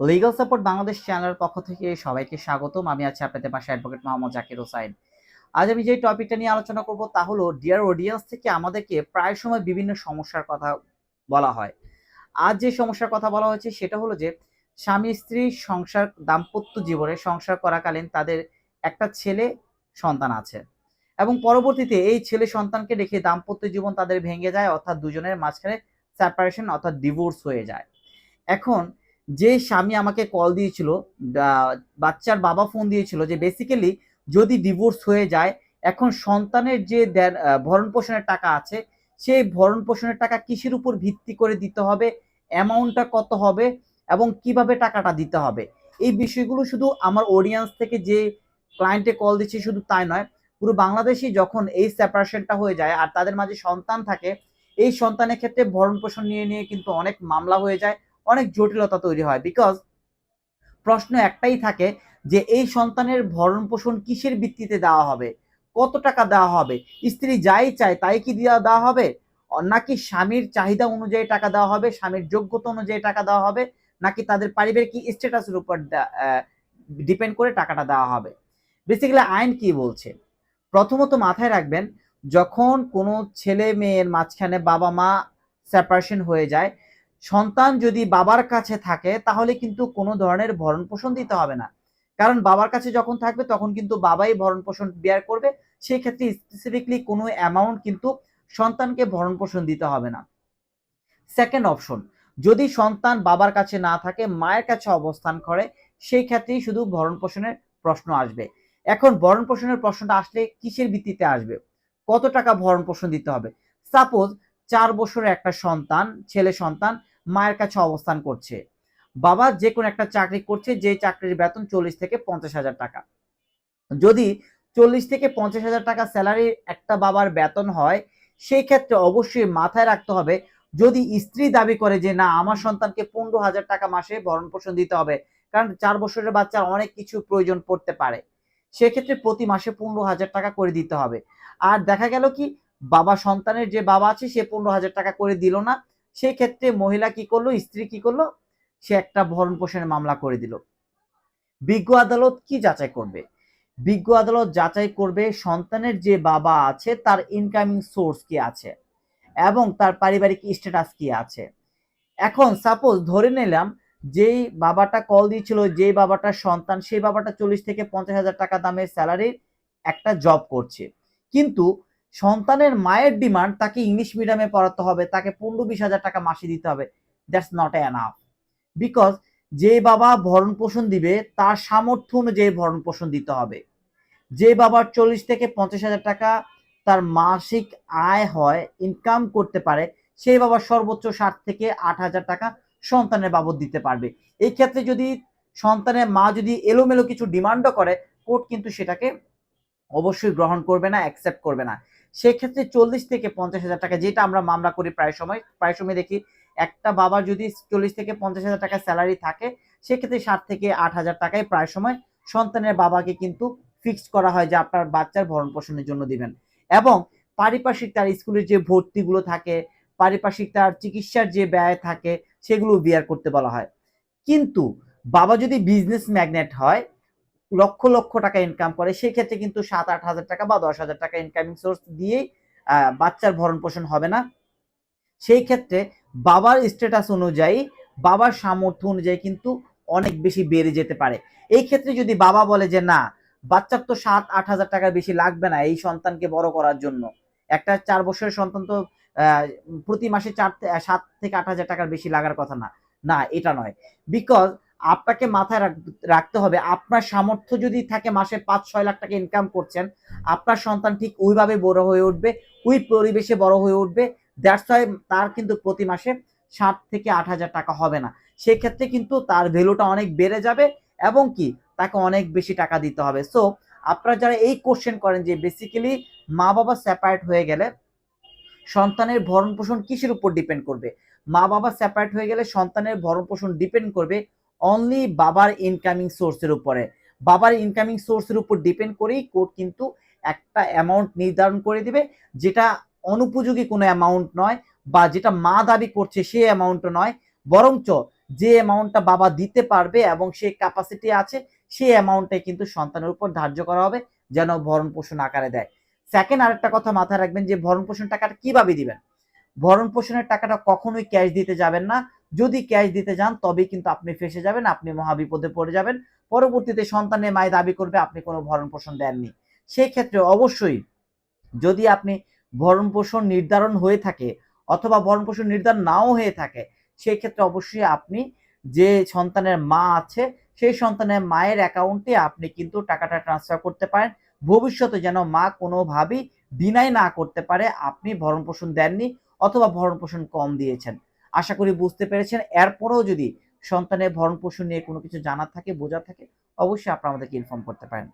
Legal support Bangladesh চ্যানেলের পক্ষ থেকে সবাইকে স্বাগতম। আমি আছি আপনাদের পাশে অ্যাডভোকেট মোহাম্মদ জাকির হোসাইন। আজ আমি যে টপিকটা নিয়ে আলোচনা করব তা হলো ডিয়ার অডিয়েন্স থেকে আমাদেরকে প্রায় সময় বিভিন্ন সমস্যার কথা বলা হয়। আজ যে সমস্যার কথা বলা হয়েছে সেটা হলো যে, স্বামী স্ত্রী সংসার, দাম্পত্য জীবনে সংসার করাকালীন তাদের একটা ছেলে সন্তান আছে এবং পরবর্তীতে এই ছেলে সন্তানকে রেখে দাম্পত্য জীবন তাদের ভেঙে যায়, অর্থাৎ দুজনের মাঝখানে সেপারেশন অর্থাৎ ডিভোর্স হয়ে যায়। এখন যে স্বামী আমাকে কল দিয়েছিল বাচ্চার বাবা ফোন দিয়েছিল যে বেসিক্যালি যদি ডিভোর্স হয়ে যায়, এখন সন্তানের যে ভরণ পোষণের টাকা আছে, সেই ভরণ পোষণের টাকা কিসের উপর ভিত্তি করে দিতে হবে অ্যামাউন্টটা কত হবে এবং কীভাবে টাকাটা দিতে হবে? এই বিষয়গুলো শুধু আমার অডিয়েন্স থেকে যে ক্লায়েন্টে কল দিচ্ছে শুধু তাই নয়, পুরো বাংলাদেশে যখন এই সেপারেশনটা হয়ে যায় আর তাদের মাঝে সন্তান থাকে, এই সন্তানের ক্ষেত্রে ভরণ পোষণ নিয়ে নিয়ে কিন্তু অনেক মামলা হয়ে যায়। অনেক জটিলতা তৈরি হয় বিকজ প্রশ্ন একটাই থাকে যে এই সন্তানের ভরণ পোষণ কিসের ভিত্তিতে দেওয়া হবে? কত টাকা দেওয়া হবে? স্ত্রী যাই চায় তাই কি দেওয়া দেওয়া হবে? নাকি স্বামীর চাহিদা অনুযায়ী টাকা দেওয়া হবে, স্বামীর যোগ্যতা অনুযায়ী টাকা দেওয়া হবে, নাকি তাদের পারিবারিক স্ট্যাটাসের উপর ডিপেন্ড করে টাকাটা দেওয়া হবে? বেসিক্যালি আইন কি বলছে? প্রথমত মাথায় রাখবেন, যখন কোনো ছেলে মেয়ের মাঝখানে বাবা মা সেপারেশন হয়ে যায় সন্তান যদি বাবার কাছে থাকে, তাহলে কিন্তু কোনো ধরনের ভরণ পোষণ দিতে হবে না। কারণ বাবার কাছে যখন থাকবে, তখন কিন্তু বাবাই ভরণ পোষণ বেয়ার করবে। সেই ক্ষেত্রে স্পেসিফিকলি কোনো অ্যামাউন্ট কিন্তু সন্তানকে ভরণ পোষণ দিতে হবে না। সেকেন্ড অপশন যদি সন্তান বাবার কাছে না থাকে, মায়ের কাছে অবস্থান করে, সেই ক্ষেত্রেই শুধু ভরণ পোষণের প্রশ্ন আসবে। এখন ভরণ পোষণের প্রশ্নটা আসলে কিসের ভিত্তিতে আসবে? কত টাকা ভরণ পোষণ দিতে হবে? সাপোজ চার বছরের একটা সন্তান, ছেলে সন্তান মায়ের কাছে অবস্থান করছে। বাবা যে কোনো একটা চাকরি করছে, যে চাকরির বেতন চল্লিশ থেকে পঞ্চাশ হাজার টাকা। যদি চল্লিশ থেকে পঞ্চাশ হাজার টাকা স্যালারি একটা বাবার বেতন হয়, সেই ক্ষেত্রে অবশ্যই মাথায় রাখতে হবে, যদি স্ত্রী দাবি করে যে, না, আমার সন্তানকে পনেরো হাজার টাকা মাসে ভরণ পোষণ দিতে হবে, কারণ চার বছরের বাচ্চার অনেক কিছু প্রয়োজন পড়তে পারে। সেক্ষেত্রে প্রতি মাসে পনেরো হাজার টাকা করে দিতে হবে। আর দেখা গেল কি, বাবা সন্তানের যে বাবা আছে, সে পনেরো হাজার টাকা করে দিল না। সেই ক্ষেত্রে মহিলা কি করল, স্ত্রী কি করল? সে একটা ভরণ পোষণের মামলা করে দিল। বিজ্ঞ আদালত কি যাচাই করবে? বিজ্ঞ আদালত যাচাই করবে সন্তানের যে বাবা আছে, তার ইনকামিং সোর্স কি আছে এবং তার পারিবারিক স্ট্যাটাস কি আছে। এখন সাপোজ ধরে নিলাম যেই বাবাটা কল দিয়েছিল, যেই বাবাটার সন্তান, সেই বাবাটা চল্লিশ থেকে পঞ্চাশ হাজার টাকা দামের স্যালারির একটা জব করছে। কিন্তু সন্তানের মায়ের ডিমান্ড তাকে ইংলিশ মিডিয়ামে পড়াতে হবে, তাকে পনেরো বিশ হাজার টাকা মাসে দিতে হবে। দ্যাটস নট এনাফ বিকজ যে বাবা ভরণ পোষণ দিবে, তার সামর্থ্য অনুযায়ী ভরণ পোষণ দিতে হবে। যে বাবার চল্লিশ থেকে পঞ্চাশ হাজার টাকা তার মাসিক আয় হয় ইনকাম করতে পারে, সেই বাবা সর্বোচ্চ ষাট থেকে আট হাজার টাকা সন্তানের বাবদ দিতে পারবে। এই ক্ষেত্রে যদি সন্তানের মা যদি এলোমেলো কিছু ডিমান্ডও করে, কোর্ট কিন্তু সেটাকে অবশ্যই গ্রহণ করবে না অ্যাকসেপ্ট করবে না। সেক্ষেত্রে চল্লিশ থেকে পঞ্চাশ হাজার টাকা, যেটা আমরা মামলা করি প্রায় সময় প্রায় সময় দেখি, একটা বাবার যদি চল্লিশ থেকে পঞ্চাশ হাজার টাকা স্যালারি থাকে, সেক্ষেত্রে ষাট থেকে আট হাজার টাকায় প্রায় সময় সন্তানের বাবাকে কিন্তু ফিক্সড করা হয় যে আপনার বাচ্চার ভরণ পোষণের জন্য দিবেন। এবং পারিপার্শ্বিক তার স্কুলের যে ভর্তিগুলো থাকে, পারিপার্শ্বিক তার চিকিৎসার যে ব্যয় থাকে, সেগুলো বিয়ার করতে বলা হয়। কিন্তু বাবা যদি বিজনেস ম্যাগনেট হয় লক্ষ লক্ষ টাকা ইনকাম করে সেই ক্ষেত্রে কিন্তু সাত আট হাজার টাকা বা দশ হাজার টাকা ইনকামিং সোর্স দিয়েই বাচ্চার ভরণ পোষণ হবে না। সেই ক্ষেত্রে বাবার স্ট্যাটাস অনুযায়ী বাবার সামর্থ্য অনুযায়ী কিন্তু অনেক বেশি বেড়ে যেতে পারে। এই ক্ষেত্রে যদি বাবা বলে যে, না, বাচ্চার তো সাত আট হাজার টাকার বেশি লাগবে না এই সন্তানকে বড় করার জন্য। একটা চার বছরের সন্তান তো প্রতি মাসে চার, সাত থেকে আট হাজার টাকার বেশি লাগার কথা না। না, এটা নয়। বিকজ আপনাকে মাথায় রাখ- রাখতে হবে, আপনার সামর্থ্য যদি থাকে মাসে পাঁচ, ছয় লাখ টাকা ইনকাম করছেন, আপনার সন্তান ঠিক ওইভাবে বড় হয়ে উঠবে, ওই পরিবেশে বড় হয়ে উঠবে দ্যাটস ওয়াই তার কিন্তু প্রতি মাসে ষাট থেকে আট হাজার টাকা হবে না। সেক্ষেত্রে কিন্তু তার ভ্যালুটা অনেক বেড়ে যাবে এবং কি, তাকে অনেক বেশি টাকা দিতে হবে। সো আপনারা যারা এই কোশ্চেন করেন যে বেসিক্যালি মা বাবা সেপারেট হয়ে গেলে সন্তানের ভরণ পোষণ কিসের উপর ডিপেন্ড করবে? মা বাবা সেপারেট হয়ে গেলে সন্তানের ভরণ পোষণ ডিপেন্ড করবে অনলি বাবার ইনকামিং সোর্সের উপরে। বাবার ইনকামিং সোর্সের উপর ডিপেন্ড করেই কোর্ট কিন্তু একটা অ্যামাউন্ট নির্ধারণ করে দিবে, যেটা অনুপযোগী কোনো অ্যামাউন্ট নয় বা যেটা মা দাবি করছে সেই অ্যামাউন্টও নয়। বরঞ্চ যে অ্যামাউন্টটা বাবা দিতে পারবে এবং সে ক্যাপাসিটি আছে, সেই অ্যামাউন্টটাই কিন্তু সন্তানের উপর ধার্য করা হবে যেন ভরণ পোষণ আকারে দেয়। সেকেন্ড আরেকটা কথা মাথায় রাখবেন যে ভরণ পোষণ টাকাটা কীভাবে দিবেন? ভরণ পোষণের টাকাটা কখনোই ক্যাশ দিতে যাবেন না। যদি ক্যাশ দিতে যান, তবেই কিন্তু আপনি ফেসে যাবেন, আপনি মহাবিপদে পড়ে যাবেন। পরবর্তীতে সন্তানের মায় দাবি করবে, আপনি কোনো ভরণ পোষণ দেননি। সেই ক্ষেত্রে অবশ্যই যদি আপনি ভরণ পোষণ নির্ধারণ হয়ে থাকে অথবা ভরণ পোষণ নির্ধারণ নাও হয়ে থাকে সেই ক্ষেত্রে অবশ্যই আপনি যে সন্তানের মা আছে, সেই সন্তানের মায়ের অ্যাকাউন্টে আপনি কিন্তু টাকাটা ট্রান্সফার করতে পারেন। ভবিষ্যতে যেন মা কোনোভাবেই ডিনাই না করতে পারে, আপনি ভরণ পোষণ দেননি অথবা ভরণ পোষণ কম দিয়েছেন। আশা করি বুঝতে পেরেছেন। এরপরেও যদি সন্তানের ভরণ পোষণ নিয়ে কোনো কিছু জানার থাকে, বোঝার থাকে, অবশ্যই আপনারা আমাদেরকে ইনফর্ম করতে পারেন।